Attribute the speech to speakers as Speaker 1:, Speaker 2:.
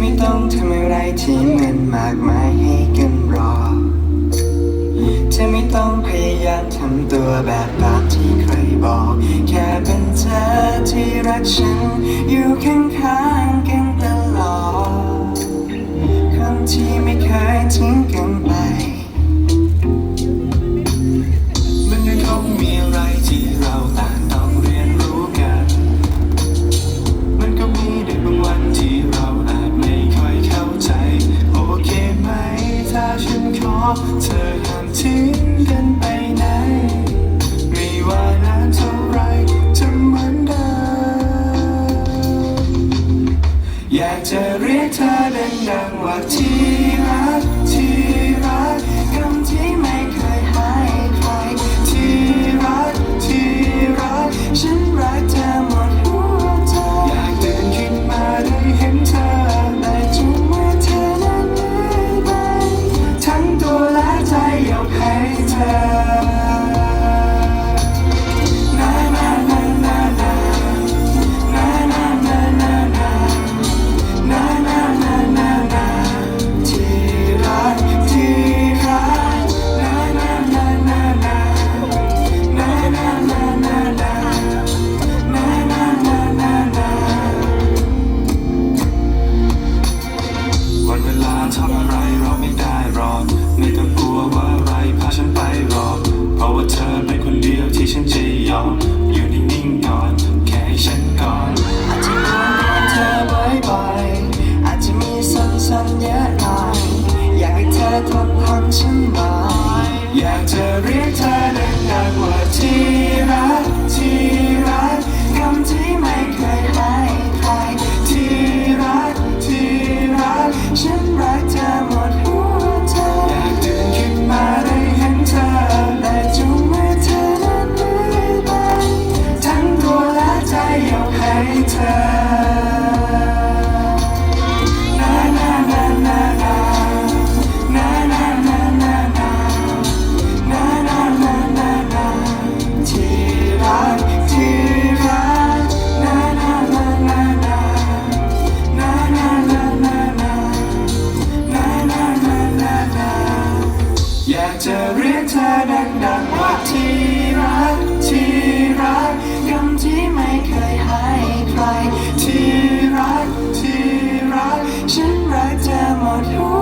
Speaker 1: ไม่ต้องทำอะไรที่มันมากมายให้กันรอ เธอไม่ต้องพยายามทำตัวแบบตามที่ใครบอก แค่เป็นเธอที่รักฉัน อยู่ข้างๆกันตลอดคำที่ไม่เคยทิ้งกันไป กันไปไหน ไม่ว่านานเท่าไรจะเหมือนเดิมอยากจะเรียกเธอดังๆว่าที่รักที่รักคำที่ไม่เคยหายใครที่รักที่รักฉันรักเธอ ทำอะไรเราไม่ได้หรอกไม่ต้องกลัวว่าอะไรพาฉันไปหรอกเพราะว่าเธอเป็นคนเดียวที่ฉันจะยอมอยู่นิ่งๆก่อนแค่ให้ฉันก่อนอาจจะกวนก่อนเธอบ่อยๆอาจจะมีสั้นๆเยอะหน่อยอยากให้เธอทนทนฉันหน่อยอยากจะเรียกเธอดังๆว่าที่รัก i should write down what who